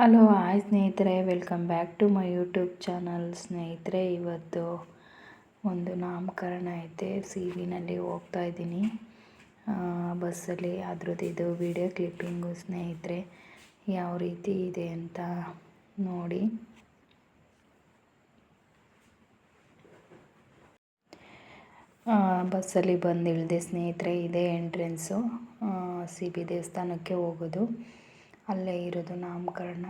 Hello ಆಯ್ ಸ್ನೇಹಿತರೆ. Welcome back to my YouTube channel. ಸ್ನೇಹಿತರೆ, ಇವತ್ತು ಒಂದು ನಾಮಕರಣ ಐತೆ. ಸಿ ವಿನಲ್ಲಿ ಹೋಗ್ತಾ ಇದ್ದೀನಿ. ಬಸ್ಸಲ್ಲಿ ಅದ್ರದ್ದು ಇದು ವಿಡಿಯೋ ಕ್ಲಿಪ್ಪಿಂಗು ಸ್ನೇಹಿತರೆ. ಯಾವ ರೀತಿ ಇದೆ ಅಂತ ನೋಡಿ. ಬಸ್ಸಲ್ಲಿ ಬಂದು ಇಳಿದೆ ಸ್ನೇಹಿತರೆ, ಇದೇ ಎಂಟ್ರೆನ್ಸು. ಸಿ ಬಿ ದೇವಸ್ಥಾನಕ್ಕೆ ಹೋಗೋದು. ಅಲ್ಲೇ ಇರೋದು ನಾಮಕರಣ.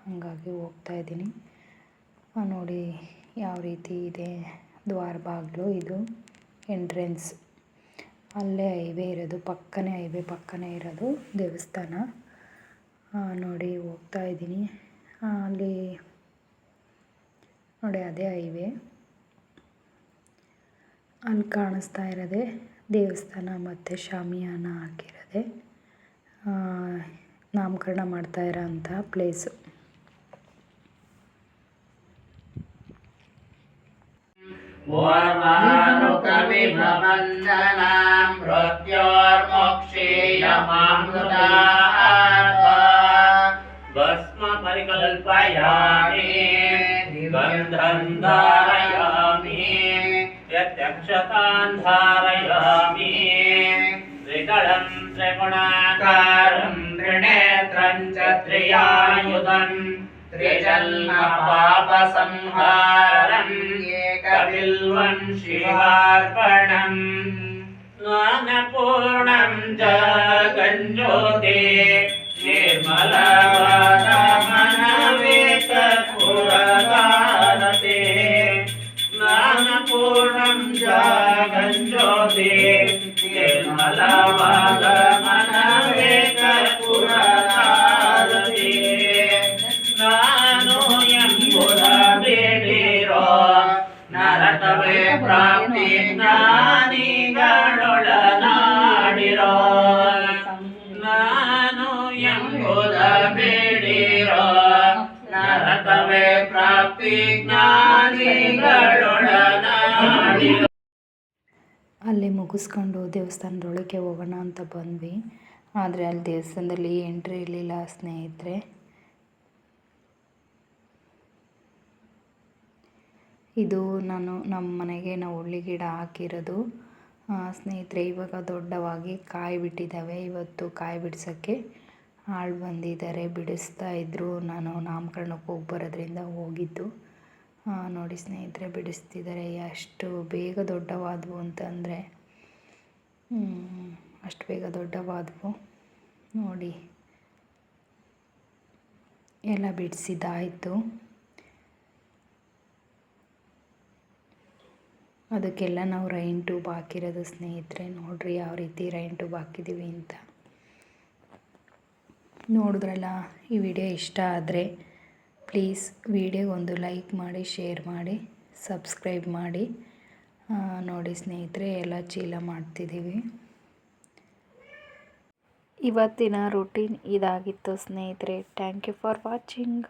ಹಾಗಾಗಿ ಹೋಗ್ತಾ ಇದ್ದೀನಿ. ನೋಡಿ ಯಾವ ರೀತಿ ಇದೆ. ದ್ವಾರ ಬಾಗಿಲು ಇದು, ಎಂಟ್ರೆನ್ಸ್. ಅಲ್ಲೇ ಹೈವೇ ಇರೋದು, ಪಕ್ಕನೇ ಹೈವೇ, ಪಕ್ಕನೇ ಇರೋದು ದೇವಸ್ಥಾನ. ನೋಡಿ ಹೋಗ್ತಾ ಇದ್ದೀನಿ. ಅಲ್ಲಿ ನೋಡಿ ಅದೇ ಹೈವೇ. ಅಲ್ಲಿ ಕಾಣಿಸ್ತಾ ಇರೋದೆ ದೇವಸ್ಥಾನ ಮತ್ತು ಶಾಮಿಯಾನ ಹಾಕಿರೋದೆ. ನಾಮಕರಣ ಮಾಡ್ತಾ ಇರೋಂಥ ಪ್ಲೇಸು पूर्वानुकविभवन्दनां मृत्योर्मोक्षेयमामृता भस्म परिकल्पयामि गन्धं धारयामि प्रत्यक्षतान् धारयामि त्रिकलं त्रिगुणाकारं नेत्रम् च त्रियायुधम् त्रिचल्मपापसंहारम् एकबिल्वम् शिवार्पणम्। स्वानपूर्णं च गञ्जोते निर्मलम् ಪ್ರಾಪ್ತಿ ಜ್ಞಾನಿಗಳೊಳನಾಡಿರೋ ನಾನು ಎಂಬುದ ಬೇಡಿರೋ ನರಕವೇ ಪ್ರಾಪ್ತಿ ಜ್ಞಾನಿಗಳೊಳನಾಡಿರೋ ಅಲ್ಲಿ ಮುಗಿಸ್ಕೊಂಡು ದೇವಸ್ಥಾನದೊಳಗೆ ಹೋಗೋಣ ಅಂತ ಬಂದ್ವಿ. ಆದರೆ ಅಲ್ಲಿ ದೇವಸ್ಥಾನದಲ್ಲಿ ಎಂಟ್ರಿ ಇರಲಿಲ್ಲ ಸ್ನೇಹಿತರೆ. ಇದು ನಾನು ನಮ್ಮ ಮನೆಗೆ ನಾವು ಹುಳ್ಳಿ ಗಿಡ ಹಾಕಿರೋದು. ಸ್ನೇಹಿತರೆ, ಇವಾಗ ದೊಡ್ಡವಾಗಿ ಕಾಯಿ ಬಿಟ್ಟಿದ್ದಾವೆ. ಇವತ್ತು ಕಾಯಿ ಬಿಡ್ಸೋಕ್ಕೆ ಆಳು ಬಂದಿದ್ದಾರೆ. ಬಿಡಿಸ್ತಾ ಇದ್ದರು ನಾನು ನಾಮಕರಣಕ್ಕೆ ಹೋಗಿ ಬರೋದ್ರಿಂದ ಹೋಗಿದ್ದು ನೋಡಿ ಸ್ನೇಹಿತರೆ, ಬಿಡಿಸ್ತಿದ್ದಾರೆ. ಅಷ್ಟು ಬೇಗ ದೊಡ್ಡವಾದವು ಅಂತಂದರೆ ಅಷ್ಟು ಬೇಗ ದೊಡ್ಡವಾದವು. ನೋಡಿ, ಎಲ್ಲ ಬಿಡಿಸಿದ್ದಾಯಿತು. ಅದಕ್ಕೆಲ್ಲ ನಾವು ರೈನ್ ಟ್ಯೂಬ್ ಹಾಕಿರೋದು ಸ್ನೇಹಿತರೆ, ನೋಡಿರಿ ಯಾವ ರೀತಿ ರೈನ್ ಟ್ಯೂಬ್ ಹಾಕಿದ್ದೀವಿ ಅಂತ. ನೋಡಿದ್ರಲ್ಲ, ಈ ವಿಡಿಯೋ ಇಷ್ಟ ಆದರೆ ಪ್ಲೀಸ್ ವಿಡಿಯೋಗೊಂದು ಲೈಕ್ ಮಾಡಿ, ಶೇರ್ ಮಾಡಿ, ಸಬ್ಸ್ಕ್ರೈಬ್ ಮಾಡಿ. ನೋಡಿ ಸ್ನೇಹಿತರೆ, ಎಲ್ಲ ಚೀಲ ಮಾಡ್ತಿದ್ದೀವಿ ಇವತ್ತಿನ ರೂಟೀನ್ ಇದಾಗಿತ್ತು ಸ್ನೇಹಿತರೆ. Thank you for watching